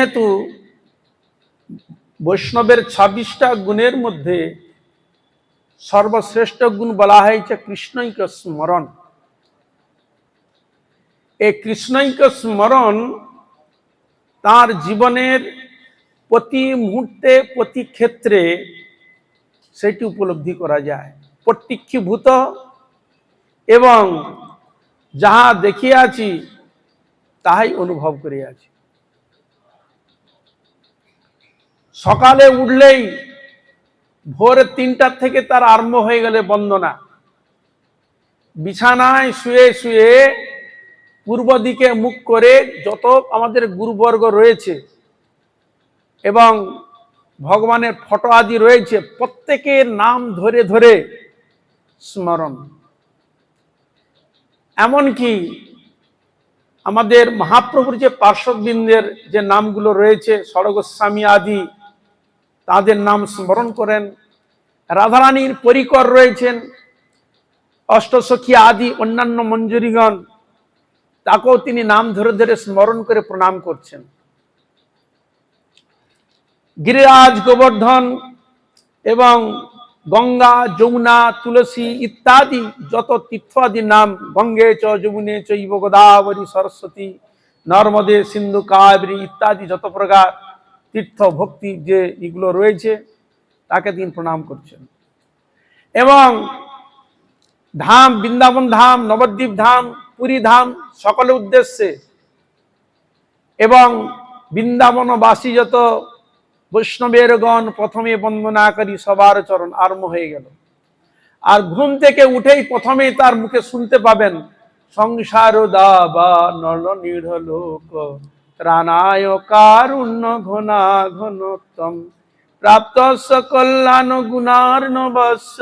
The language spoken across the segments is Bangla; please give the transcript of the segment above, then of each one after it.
যেহেতু বৈষ্ণবের ছাব্বিশটা গুণের মধ্যে সর্বশ্রেষ্ঠ গুণ বলা হয়েছে কৃষ্ণৈক স্মরণ। এই কৃষ্ণৈক স্মরণ তার জীবনের প্রতি মুহূর্তে, প্রতি ক্ষেত্রে সেটি উপলব্ধি করা যায়। প্রত্যক্ষীভূত এবং যাহা দেখিয়াছি, তাহাই অনুভব করিয়াছি। সকালে উঠলেই ভোর তিনটার থেকে তার আরম্ভ হয়ে গেলে বন্দনা। বিছানায় শুয়ে শুয়ে পূর্ব দিকে মুখ করে যত আমাদের গুরুবর্গ রয়েছে এবং ভগবানের ফটো আদি রয়েছে, প্রত্যেকের নাম ধরে ধরে স্মরণ। এমনকি আমাদের মহাপ্রভুর যে পার্শ্ববৃন্দের যে নামগুলো রয়েছে সড়গোস্বামী আদি তাদের নাম স্মরণ করেন। রাধারানীর পরিকর রয়েছেন। অষ্টসখী আদি অন্যান্য মঞ্জুরিগণ, তাকেও তিনি নাম ধরে ধরে স্মরণ করে প্রণাম করছেন। গিরিরাজ গোবর্ধন এবং গঙ্গা, যমুনা, তুলসী ইত্যাদি যত তীর্থ আদি নাম গঙ্গে চ, যমুনে চৈব গোদাবরী, সরস্বতী, নর্মদে, সিন্ধু, কাবেরী ইত্যাদি যত প্রকার তীর্থ ভক্তি যে এগুলো রয়েছে, তাকে তিনি প্রণাম করছেন। এবং ধাম, বৃন্দাবন ধাম, নবদ্বীপ ধাম, পুরী ধাম, সকলের উদ্দেশ্যে এবং বৃন্দাবনবাসী যত বৈষ্ণবের গণ প্রথমে বন্দনা করি, সবার চরণ আরম্ভ হয়ে গেল। আর ঘুম থেকে উঠেই প্রথমে তার মুখে শুনতে পাবেন, সংসার দাবা নল নিড় লোক ত্রাণায় কারুণ্য ঘনা ঘনতম প্রাপ্ত কল্যাণ গুণার নবস্য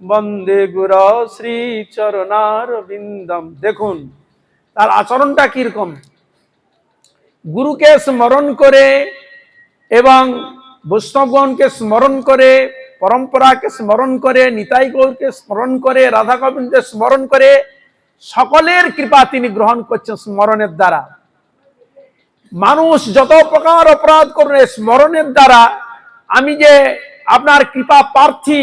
বন্দে গুর শ্রী চরণার বিন্দম দেখুন, তার আচরণটা কীরকম? গুরুকে স্মরণ করে এবং বৈষ্ণবগণকে স্মরণ করে, পরম্পরাকে স্মরণ করে নিতাই গৌরকে স্মরণ করে রাধা গোবিন্দকে স্মরণ করে, সকলের কৃপা তিনি গ্রহণ করছেন স্মরণের দ্বারা। মানুষ যত প্রকার অপরাধ করবে স্মরণের দ্বারা, আমি যে আপনার কৃপা প্রার্থী,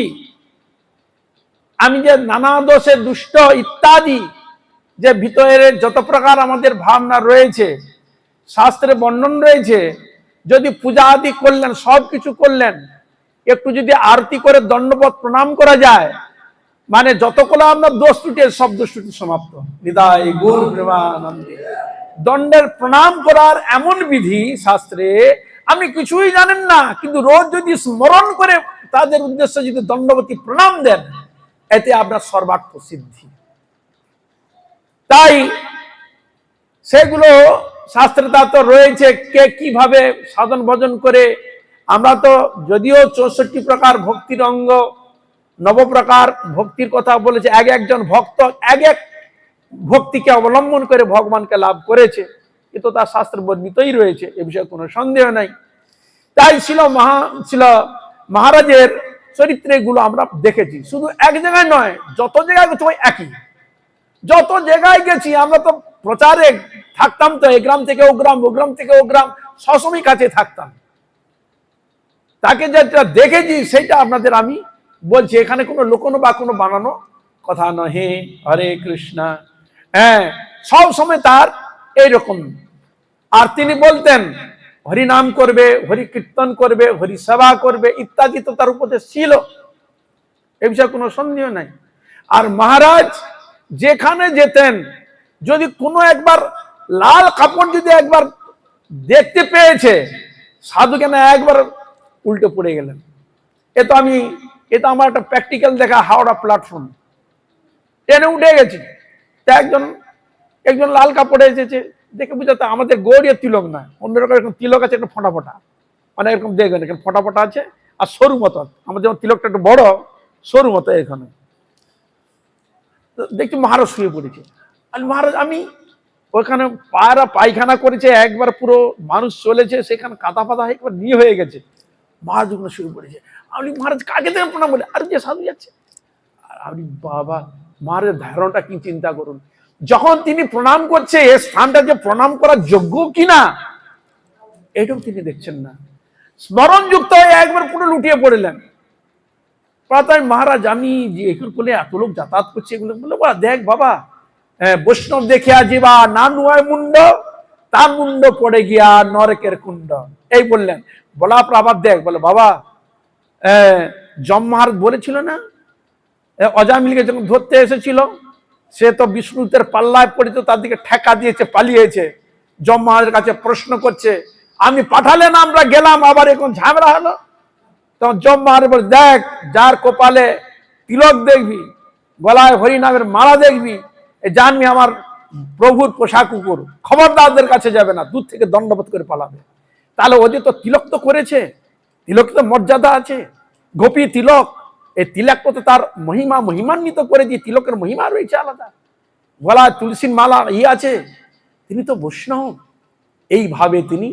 আমি যে নানা দোষে দুষ্ট ইত্যাদি, যে ভিতরে যত প্রকার আমাদের ভাবনা রয়েছে, শাস্ত্রে বর্ণন রয়েছে, যদি পূজা আদি করলেন, সব কিছু করলেন, একটু যদি আরতি করে দণ্ডপথ প্রণাম করা যায় মানে যতগুলো আমরা দোষ ত্রুটি, সব দোষ ত্রুটি সমাপ্ত। হৃদয় গুরু প্রেমানন্দে। দণ্ডের প্রণাম করার এমন বিধি, শাস্ত্রে আপনি কিছুই জানেন না, কিন্তু রোজ যদি স্মরণ করে তাদের উদ্দেশ্যে যদি দণ্ডবতী প্রণাম দেন, এতে আপনার সর্বার্থ সিদ্ধি। তাই সেগুলো শাস্ত্রে তা তো রয়েছে, কে কীভাবে সাধন ভজন করে। আমরা তো যদিও চৌষট্টি প্রকার ভক্তির অঙ্গ, নবপ্রকার ভক্তির কথা বলেছে, এক একজন ভক্ত এক এক ভক্তিকে অবলম্বন করে ভগবানকে লাভ করেছে। এ তো তার শাস্ত্র বর্ণিতই রয়েছে, এ বিষয়ে কোনো সন্দেহ নাই। তাই ছিল মহা ছিল মহারাজের চরিত্রে গুলো আমরা দেখেছি। শুধু এক জায়গায় নয়, যত জায়গায় সবাই একই। যত জায়গায় গেছি, আমরা তো প্রচারে থাকতাম তো এই গ্রাম থেকে ও গ্রাম ও গ্রাম থেকে ও গ্রাম সবসময় কাছে থাকতাম। তাকে যেটা দেখেছি, সেটা আপনাদের আমি বলছি, এখানে কোনো লোকনো বা কোনো বানানো কথা নহে। হরে কৃষ্ণা। হ্যাঁ সব সময় তার এইরকম। আর তিনি বলতেন, হরি নাম করবে, হরি কীর্তন করবে, হরি সেবা করবে, ইত্যাদি তো তার উপদেশ ছিল। এ বিষয়ে কোনো সন্দেহ নাই। আর মহারাজ যেখানে যেতেন, যদি কোনো একবার লাল কাপড় যদি একবার দেখতে পেয়েছে সাধু কেন একবার উল্টে পড়ে গেলেন। এ তো আমি, এ তো আমার একটা প্র্যাকটিক্যাল দেখা হাওড়া প্ল্যাটফর্ম ট্রেনে উঠে গেছি। তা একজন একজন লাল কাপড়ে এসেছে, দেখে বুঝাতে আমাদের গৌরীয় তিলক না অন্যরকম এরকম তিলক আছে, একটা ফোঁটা ফোঁটা। মানে এরকম দেখবেন, এখানে ফোঁটা ফোঁটা আছে আর সরু মতো আমাদের যেমন তিলকটা একটু বড়, সরু মতো এখানে। দেখছি মহারাজ শুয়ে পড়েছে। আর মহারাজ, আমি ওখানে পায়রা পায়খানা করেছে, একবার পুরো মানুষ চলেছে, সেখানে কাদা পাতা একবার নিয়ে হয়ে গেছে। মহারাজ ওখানে শুয়ে পড়েছে। আপনি মহারাজ, কাকে দেবেন প্রণাম বলে? আর যে সাধু যাচ্ছে। আর আপনি বাবা মহারাজের ধারণাটা কি চিন্তা করুন। যখন তিনি প্রণাম করছে এ স্থানটা যে প্রণাম করার যোগ্য কিনা এইটাও তিনি দেখছেন না। স্মরণযুক্ত হয়ে একবার পুরো লুটিয়ে পড়লেন। প্রাতায় মহারাজ আমি যে এগুলো বলে এত লোক যাতায়াত করছে এগুলো বলে বা দেখ বাবা হ্যাঁ, বৈষ্ণব দেখে আজিবা না নুয়ায় মুন্ড তার মুন্ড পড়ে গিয়া নরকের কুণ্ড। এই বললেন। বলা পর আবার দেখ বলে বাবা আহ, যম মহারাজ বলেছিল না অজামিলকে যখন ধরতে এসেছিল, সে তো বিষ্ণুতের পাল্লায় পড়ে তো তার দিকে ঠেকা দিয়েছে, পালিয়েছে। যম মহারাজের কাছে প্রশ্ন করছে, আমি পাঠালেন আমরা গেলাম, আবার এখন ঝামেলা হলো? তখন যম মহারাজ দেখ, যার কপালে তিলক দেখবি, গলায় হরিনামের মালা দেখবি জানবি আমার প্রভুর পোশাক কুকুর, খবরদারদের কাছে যাবে না, দূর থেকে দণ্ডবোধ করে পালাবে। তাহলে ওদের তো তিলক তো করেছে তিলক তো মর্যাদা আছে। গোপী তিলক এই তিলক তো তার মহিমা মহিমান্বিত করে দিয়ে তিলকের মহিমা রয়েছে আলাদা। গলায় তুলসীর মালা ই আছে, তিনি তো বৈষ্ণব। এইভাবে তিনি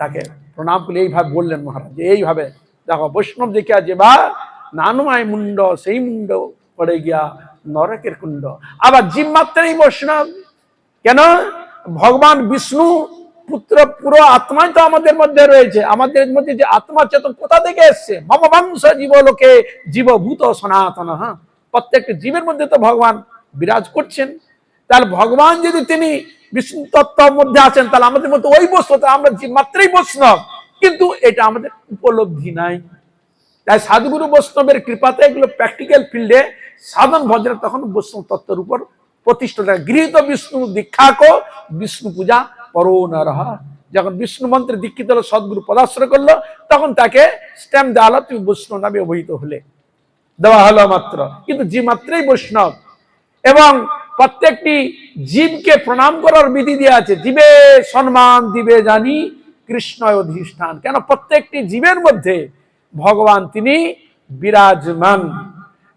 তাকে প্রণাম করে এইভাবে বললেন মহারাজ যে এইভাবে দেখো বৈষ্ণব দেখে আছে বা নানুমায় মুন্ড, সেই মুন্ড পড়ে গিয়া নরকের কুণ্ড। আবার জিম্মাত্রেই বৈষ্ণব। কেন? ভগবান বিষ্ণু পুত্র, পুরো আত্মাই তো আমাদের মধ্যে রয়েছে। আমাদের মধ্যে যে আত্মা চেতন কোথা থেকে এসছে? মম বংশ জীবলোকে জীবভূত সনাতন হ্যাঁ? প্রত্যেকটা জীবের মধ্যে তো ভগবান বিরাজ করছেন। তাহলে ভগবান যদি তিনি বিষ্ণু তত্ত্বের মধ্যে আছেন, তাহলে আমাদের মধ্যে ওই বস্তু আমরা জীব মাত্রই বৈষ্ণব। কিন্তু এটা আমাদের উপলব্ধি নাই। তাই সাধুগুরু বৈষ্ণবের কৃপাতে এগুলো প্র্যাকটিক্যাল ফিল্ডে সাধন ভজনে তখন বৈষ্ণব তত্ত্বের উপর প্রতিষ্ঠা গৃহীত বিষ্ণু দীক্ষা কো বিষ্ণু পূজা পরো নরহা যখন বিষ্ণু মন্ত্রে দীক্ষিত হলো, সদ্গুরু পদাশ্রয় করল, তখন তাকে স্ট্যাম্প দেওয়া হলো, তুমি বৈষ্ণব নামে অবহিত হলে। দেওয়া হলো মাত্র। কিন্তু যে মাত্রই বৈষ্ণব। এবং প্রত্যেকটি জীবকে প্রণাম করার বিধি দেওয়া আছে, জীবে সম্মান, দিবে জানি কৃষ্ণ অধিষ্ঠান। কেন প্রত্যেকটি জীবের মধ্যে ভগবান তিনি বিরাজমান।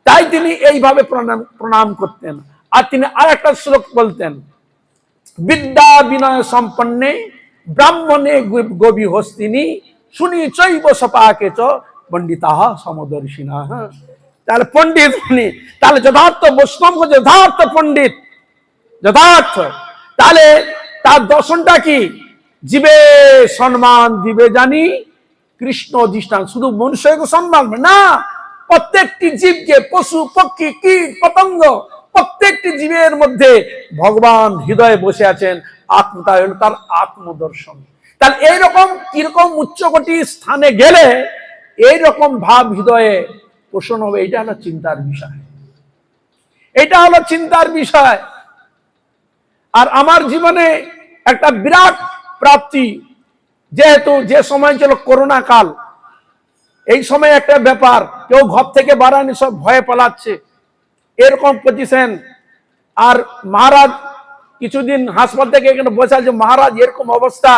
তাই তিনি এইভাবে প্রণাম প্রণাম করতেন। আর তিনি আর একটা শ্লোক বলতেন বিদ্যা বিনয় সম্পন্নে ব্রাহ্মণে গবি হস্তিনী শুনি চৈব সপাকে চ পণ্ডিতাহ সমদর্শিনা। তাহলে পণ্ডিত তাহলে যথার্থ বৈষ্ণব, যথার্থ পণ্ডিত, যথার্থ। তাহলে তার দর্শনটা কি? জীবে সম্মান দিবে জানি, কৃষ্ণ অধিষ্ঠান শুধু মনুষ্যকে সম্মান না, প্রত্যেকটি জীবকে পশু, পক্ষী, কীট, পতঙ্গ প্রত্যেকটি জীবের মধ্যে ভগবান হৃদয়ে বসে আছেন আত্মতা হলো তার আত্মদর্শন। তাহলে এইরকম কীরকম উচ্চকোটি স্থানে গেলে এইরকম ভাব হৃদয়ে পোষণ হবে এটা হলো চিন্তার বিষয়। এটা হলো চিন্তার বিষয়। আর আমার জীবনে একটা বিরাট প্রাপ্তি, যেহেতু যে সময় ছিল করোনা কাল, এই সময় একটা ব্যাপার, কেউ ঘর থেকে বাড়ানি সব ভয়ে পালাচ্ছে। এরকম পজিশন আর মহারাজ কিছুদিন হাসপাতাল থেকে এখানে বসে মহারাজ এরকম অবস্থা,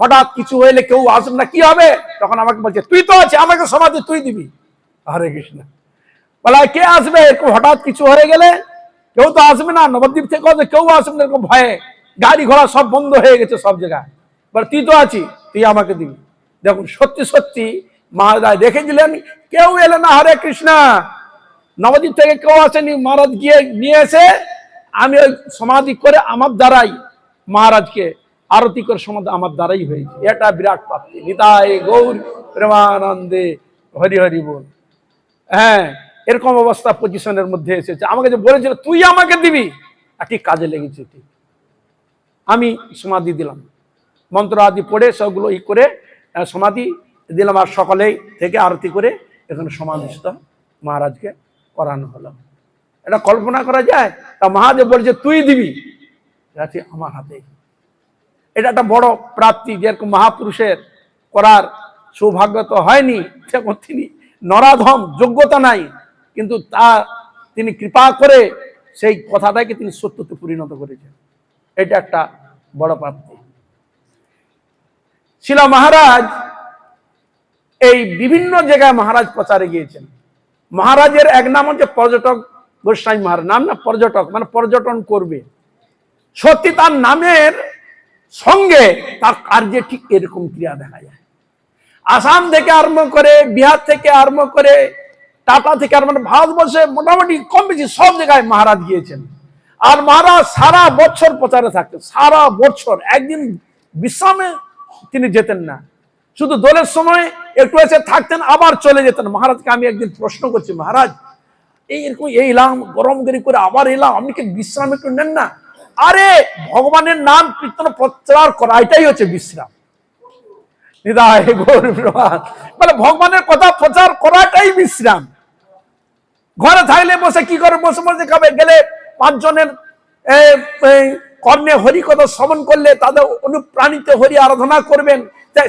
হঠাৎ কিছু হইলে কেউ আসবে না, কি হবে? তখন আমাকে বলছে, তুই তো আছে আমাকে সমাধি তুই দিবি। হরে কৃষ্ণ। বলা, কে আসবে? এরকম হঠাৎ কিছু হয়ে গেলে কেউ তো আসবে না। নবদ্বীপ থেকে কেউ আসবে না, এরকম ভয়ে। গাড়ি ঘোড়া সব বন্ধ হয়ে গেছে সব জায়গায়। বলে, তুই তো আছি তুই আমাকে দিবি। দেখুন, সত্যি সত্যি মহারাজ দেখেছিলেন কেউ এলে না, হরে কৃষ্ণ। নবদ্বীপ থেকে কেউ আসেনি, মহারাজ গিয়ে নিয়ে এসে আমি ওই সমাধি করে আমার দ্বারাই মহারাজকে আরতি করে সমাধি আমার দ্বারাই হয়েছে। এটা বিরাট প্রাপ্তি নিতাই গৌর প্রেমানন্দে হরি হরি বল। হ্যাঁ এরকম অবস্থা পজিশনের মধ্যে এসেছে। আমাকে যে বলেছিল, তুই আমাকে দিবি? আর ঠিক কাজে লেগেছে ঠিক। আমি সমাধি দিলাম। মন্ত্র আদি পড়ে সবগুলো ই করে সমাধি দিলাম আর সকালেই থেকে আরতি করে এখানে সমাধিস্থ মহারাজকে। করানো হলো। এটা কল্পনা করা যায়? তা মহাদেব বলছে, তুই দিবি। আছে আমার হাতে। এটা একটা বড় প্রাপ্তি, যেরকম মহাপুরুষের করার সৌভাগ্য তো হয়নি, যেমন তিনি নরাধম, যোগ্যতা নাই, কিন্তু তা তিনি কৃপা করে সেই কথাটাকে তিনি সত্যতে পরিণত করেছেন। এটা একটা বড় প্রাপ্তি। ছিল মহারাজ এই বিভিন্ন জায়গায় মহারাজ প্রচারে গিয়েছেন। মহারাজের এক নাম হচ্ছে পর্যটক গোস্বামী মহারাজ। নাম না, পর্যটক মানে পর্যটন করবে। সত্যি তার নামের সঙ্গে তার কার্যে ঠিক এরকম ক্রিয়া দেখা যায়। আসাম থেকে আরম্ভ করে, বিহার থেকে আরম্ভ করে, টাটা থেকে আরম্ভ করে, ভারতবর্ষে মোটামুটি কম বেশি সব জায়গায় মহারাজ গিয়েছেন। আর মহারাজ সারা বছর প্রচারে থাকতেন, সারা বছর। একদিন বিশ্রামে তিনি যেতেন না। শুধু দোলের সময় একটু এসে থাকতেন, আবার চলে যেতেন। মহারাজকে আমি একদিন প্রশ্ন করছি, মহারাজ, এই এরকম এই এলাম গরম গরি করে আবার এলাম, আপনি কি বিশ্রাম একটু নেন না? আরে, ভগবানের নাম কীর্তন প্রচার করা, এটাই হচ্ছে বিশ্রাম। মানে ভগবানের কথা প্রচার করাটাই বিশ্রাম। ঘরে থাকলে বসে কি করে বসে বসে খাবে? গেলে পাঁচজনের এ, এ, কর্ণে হরি কথা শ্রবণ করলে তাদের অনুপ্রাণিত হরি আরাধনা করবেন।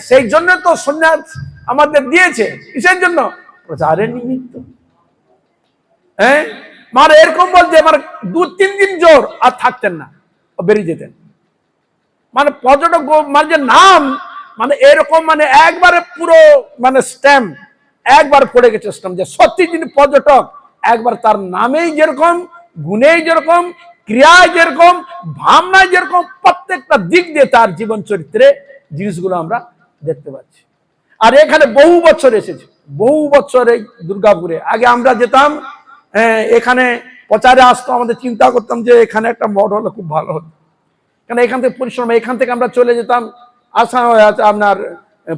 সেই জন্য তো সন্ন্যাস আমাদের দিয়েছে। কিসের জন্য? প্রচারের নিমিত্ত। হ্যাঁ? মানে এরকম বলছে মানে দু তিন দিন জোর আর থাকতেন না। বেরিয়ে যেতেন। মানে পর্যটক মানে যে নাম মানে এরকম মানে একবারে পুরো মানে স্ট্যাম্প একবার পড়ে গেছে স্ট্যাম্প যে সত্যি যিনি পর্যটক একবার তার নামেই যেরকম গুণেই যেরকম ক্রিয়ায় যেরকম ভাবনায় যেরকম প্রত্যেকটা দিক দিয়ে তার জীবন চরিত্রে জিনিসগুলো আমরা দেখতে পাচ্ছি। আর এখানে বহু বছর এসেছে। বহু বছর এই দুর্গাপুরে। আগে আমরা যেতাম আহ, এখানে প্রচারে আসতো আমাদের চিন্তা করতাম যে এখানে একটা মঠ হলে খুব ভালো হতো। কারণ এখান থেকে পরিশ্রম এখান থেকে আমরা চলে যেতাম আসাম আছে আপনার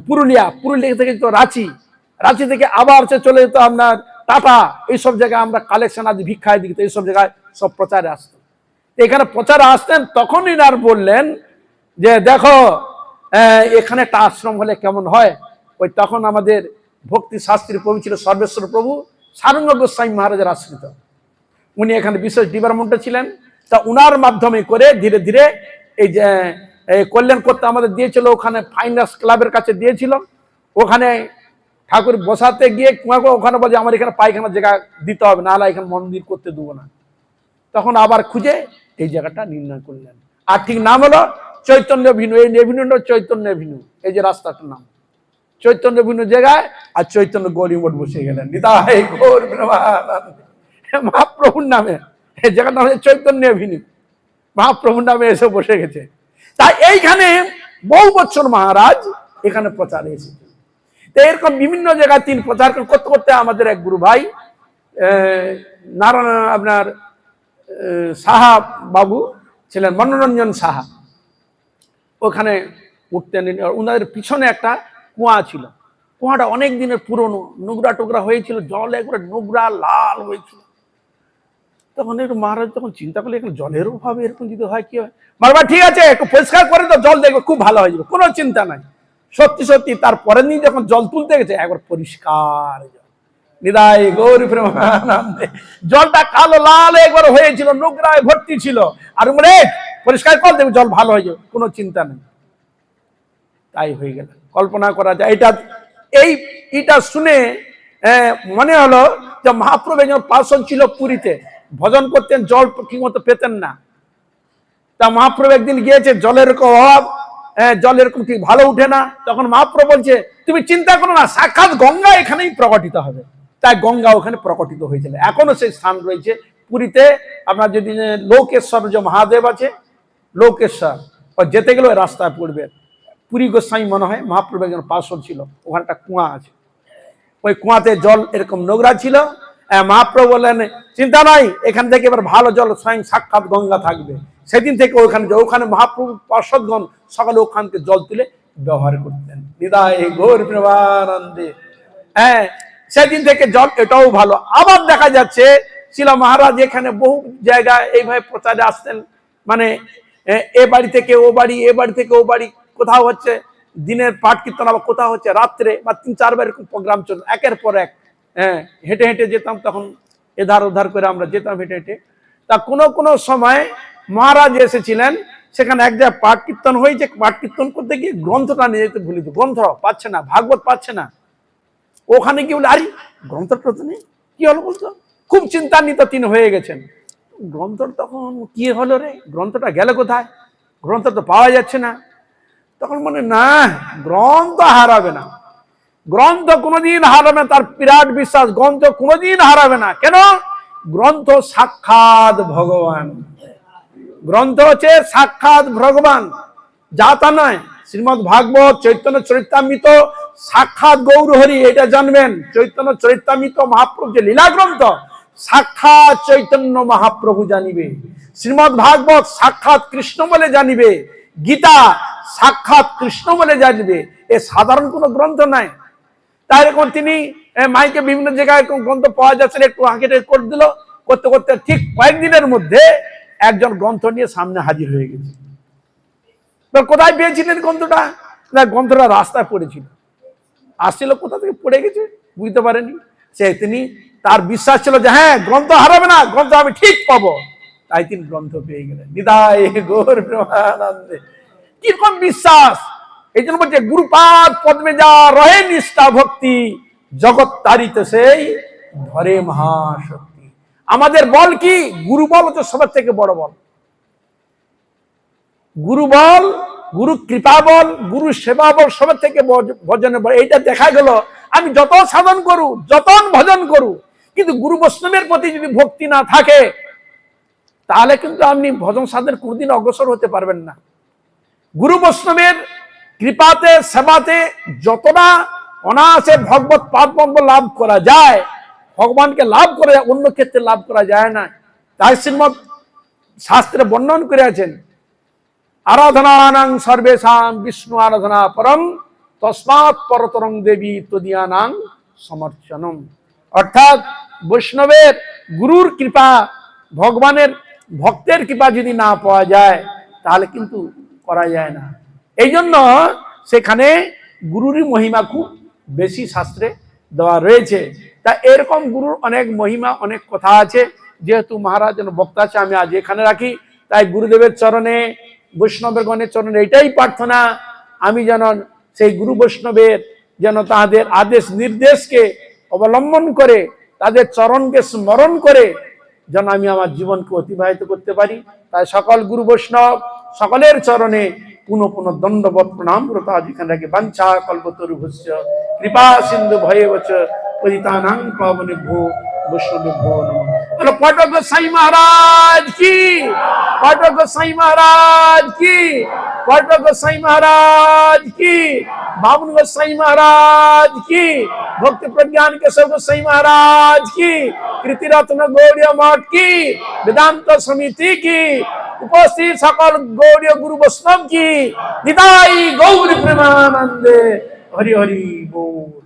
পুরুলিয়া। পুরুলিয়া থেকে যেত রাঁচি। রাঁচি থেকে আবার সে চলে যেত আপনার টাটা। এইসব জায়গায় আমরা কালেকশন আদি ভিক্ষায় দিত এইসব জায়গায় সব প্রচারে আসতো। এখানে প্রচারে আসতেন তখন ইনার বললেন যে, দেখো এখানে একটা আশ্রম হলে কেমন হয়? ওই তখন আমাদের ভক্তি শাস্ত্রী প্রভু ছিল সর্বেশ্বর প্রভু, সারঙ্গ গোস্বামী মহারাজের আশ্রিত। উনি এখানে বিশেষ ডিপার্টমেন্টে ছিলেন। তা উনার মাধ্যমে করে ধীরে ধীরে এই যে কল্যাণ করতে আমাদের দিয়েছিল, ওখানে ফাইনান্স ক্লাবের কাছে দিয়েছিল। ওখানে ঠাকুর বসাতে গিয়ে কুয়া কুয়া ওখানে বলে, আমার এখানে পায়খানার জায়গা দিতে হবে, নাহলে এখানে মন্দির করতে দেবো না। তখন আবার খুঁজে এই জায়গাটা নির্ণয় করলেন। আর ঠিক নাম হলো চৈতন্য ভিনু। এই নেভিনু চৈতন্য ভিনু। এই যে রাস্তাটার নাম। চৈতন্য ভিন্ন জায়গায় আর চৈতন্য গৌরী মোট বসে গেলেন। মহাপ্রভুর নামে। এই জায়গার নাম হচ্ছে চৈতন্য ভিনু। মহাপ্রভুর নামে এসে বসে গেছে। তাই এইখানে বহু বছর মহারাজ এখানে প্রচারে এসেছে এরকম বিভিন্ন জায়গায় তিনি প্রচার করতে করতে আমাদের এক গুরু ভাই নারায়ণ আপনার সাহা বাবু ছিলেন, মনোরঞ্জন সাহা। ওখানে উঠতেন ওনাদের পিছনে একটা কুয়া ছিল। কুয়াটা অনেক দিনের পুরনো। নোংরা টোকরা হয়েছিল, জল একবারে নোংরা, লাল হয়েছিল। তখন একটু মহারাজ তখন চিন্তা করলে এখানে জলের অভাবে এরকম যদি হয়, কি হয়? বারবার ঠিক আছে, একটু পরিষ্কার করে তো জল দেখবে, খুব ভালো হয়ে যাবে, কোনো চিন্তা নাই। সত্যি সত্যি তার পরের দিন যখন জল তুলতে গেছে, একবার পরিষ্কার জল। নিদায় গৌরী প্রেমানন্দে। জলটা কালো লাল একবার হয়েছিল নোংরায় ভর্তি ছিল। আর বলে পরিষ্কার কর দেবে জল ভালো হয়ে যাবে কোনো চিন্তা নেই। তাই হয়ে গেল। কল্পনা করা যায় এটা এই এটা শুনে মনে হলো যে মহাপ্রভু যখন পার্সন ছিল পুরীতে। ভজন করতেন জল ঠিক মতো পেতেন না। তা মহাপ্রভু একদিন গিয়েছে জলের অভাব আহ, জল এরকম ঠিক ভালো উঠে না। তখন মহাপ্রভু বলছে তুমি চিন্তা করো না সাক্ষাৎ গঙ্গা এখানেই প্রকটিত হবে। তাই গঙ্গা ওখানে প্রকটিত হয়েছিল। এখনও সেই স্থান রয়েছে পুরীতে। আপনার যদি লোকেশ্বর যে মহাদেব আছে, লোকেশ্বর, ও যেতে গেলে রাস্তায় পড়বে। পুরী গোস্বামী মনে হয় মহাপ্রভু একজন পার্শ্বদ ছিল ওখানে একটা কুয়া আছে। ওই কুয়াতে জল এরকম নোংরা ছিল। মহাপ্রভু বললেন, চিন্তা নাই, এখান থেকে এবার ভালো জল, স্বয়ং সাক্ষাৎ গঙ্গা থাকবে। সেদিন থেকে ওখানে ওখানে মহাপ্রভু পার্শ্বদগণ সকালে ওখান থেকে জল তুলে ব্যবহার করতেন। নিদায় গৌর প্রেমানন্দে হ্যাঁ সেদিন থেকে জল এটাও ভালো। আবার দেখা যাচ্ছে, শিলা মহারাজ এখানে বহু জায়গায় এইভাবে প্রচারে আসতেন মানে এ বাড়ি থেকে ও বাড়ি, এ বাড়ি থেকে ও বাড়ি, কোথাও হচ্ছে দিনের পাঠ কীর্তন আবার কোথাও হচ্ছে রাত্রে বা তিন, চারবার এরকম প্রোগ্রাম চলত একের পর এক। হ্যাঁ হেঁটে হেঁটে যেতাম তখন এধার ওধার করে আমরা যেতাম হেঁটে হেঁটে। তা কোনো কোনো সময় মহারাজ এসেছিলেন, সেখানে এক জায়গায় পাঠ কীর্তন হয়েছে, পাঠ কীর্তন করতে গিয়ে গ্রন্থটা নিয়ে যেতে ভুলিত গ্রন্থ পাচ্ছে না, ভাগবত পাচ্ছে না। ওখানে কি বলে, আরে গ্রন্থটা তো নেই কি হলো বলতো? খুব চিন্তান্বিত তিনি হয়ে গেছেন। গ্রন্থ তখন কি হলো রে? গ্রন্থটা গেল কোথায়? গ্রন্থ তো পাওয়া যাচ্ছে না। তখন মনে না, গ্রন্থ হারাবে না। গ্রন্থ কোনোদিন হারাবে না, তার বিরাট বিশ্বাস। গ্রন্থ কোনোদিন হারাবে না। কেন? গ্রন্থ সাক্ষাৎ ভগবান। গ্রন্থ হচ্ছে সাক্ষাৎ ভগবান। যা তা নয়। শ্রীমদ ভাগবত চৈতন্য চরিতামৃত, সাক্ষাৎ গৌরহরি, এটা জানবেন। চৈতন্য চরিতামৃত মহাপ্রভু যে লীলা গ্রন্থ সাক্ষাৎ চৈতন্য মহাপ্রভু জানিবে। শ্রীমদ ভাগবত সাক্ষাৎ কৃষ্ণ বলে জানিবে। গীতা সাক্ষাৎ কৃষ্ণ বলে জানবে। এ সাধারণ কোনো গ্রন্থ নাই। তাই এরকম তিনি মাইকে বিভিন্ন জায়গায় এরকম গ্রন্থ পাওয়া যাচ্ছে, একটু আঁকে করে দিল। করতে করতে ঠিক কয়েকদিনের মধ্যে একজন গ্রন্থ নিয়ে সামনে হাজির হয়ে গেছে। কোথায় পেয়েছিলেন গ্রন্থটা না গ্রন্থটা রাস্তায় পড়েছিল। আসছিল কোথা থেকে? পড়ে গেছে, বুঝতে পারেনি। সে তিনি তার বিশ্বাস ছিল যে হ্যাঁ গ্রন্থ হারাবে না গ্রন্থ আমি ঠিক পাবো। তাই তিনি গ্রন্থ পেয়ে গেলেন। নিদায় গৌর প্রেমানন্দে কীরকম বিশ্বাস? এই জন্য বলছে, গুরুপাদ পদ্মে যা রহে নিষ্ঠা ভক্তি, জগৎ তারিত সেই ধরে মহাশক্তি। আমাদের বল কি? গুরু বল হচ্ছে সবার থেকে বড় বল। গুরু বল গুরু কৃপা বল গুরু সেবা বল সবার থেকে ভজ- ভজনে বল এইটা দেখা গেল, আমি যত সাধন করু, যতন ভজন করু, কিন্তু গুরু বৈষ্ণবের প্রতি যদি ভক্তি না থাকে, তাহলে কিন্তু আপনি ভজন সাধনের কোনোদিন অগ্রসর হতে পারবেন না। গুরু বৈষ্ণবের কৃপাতে, সেবাতে যতটা অনায়াসে ভগবত পাদপম্ব লাভ করা যায়, ভগবানকে লাভ করা যায়, অন্য ক্ষেত্রে লাভ করা যায় না। তাই শ্রীমদ শাস্ত্রে বর্ণন করে আছেন আরাধনানাং সর্বেশাং বিষ্ণু আরাধনা পরম, তসমাৎ পরতরং দেবী তদিয়ানাং সমর্চনম। অর্থাৎ বৈষ্ণবের গুরুর কৃপা, ভগবানের ভক্তের কৃপা যদি না পাওয়া যায়, তাহলে কিন্তু করা যায় না। এই জন্য সেখানে গুরুরই মহিমা খুব বেশি শাস্ত্রে দেওয়া রয়েছে। তা এরকম গুরুর অনেক মহিমা, অনেক কথা আছে। যেহেতু মহারাজ বক্তা আছে আমি আজ এখানে রাখি, তাই গুরুদেবের চরণে বৈষ্ণবের গণের চরণে এটাই প্রার্থনা। আমি যেন সেই গুরু বৈষ্ণবের যেন তাদের আদেশ, নির্দেশকে অবলম্বন করে, তাদের চরণকে স্মরণ করে যেন আমি আমার জীবনকে অতিবাহিত করতে পারি। তাই সকল গুরু বৈষ্ণব সকলের চরণে পুনঃ পুনঃ দণ্ডবত প্রণাম আজ বাঞ্ছা কল্পতরু ভস্য কৃপা সিন্ধু ভয়ে বচ পরিতানাং পাবনে ভো, বৈষ্ণব ভো নম। বলো পটক সাই মহারাজ কি পটক সাই মহারাজ কি পটক সাই মহারাজ কি বামন গোসাই মহারাজ কি ভক্তি প্রজ্ঞান কেশব গোসাই মহারাজ কি কৃতিরত্ন গৌড়ীয় মঠ কি বেদান্ত সমিতি কি উপস্থিত সকল গৌড়ীয় গুরু বৈষ্ণব কি নিতাই গৌরী প্রেমানন্দে হরি হরি বল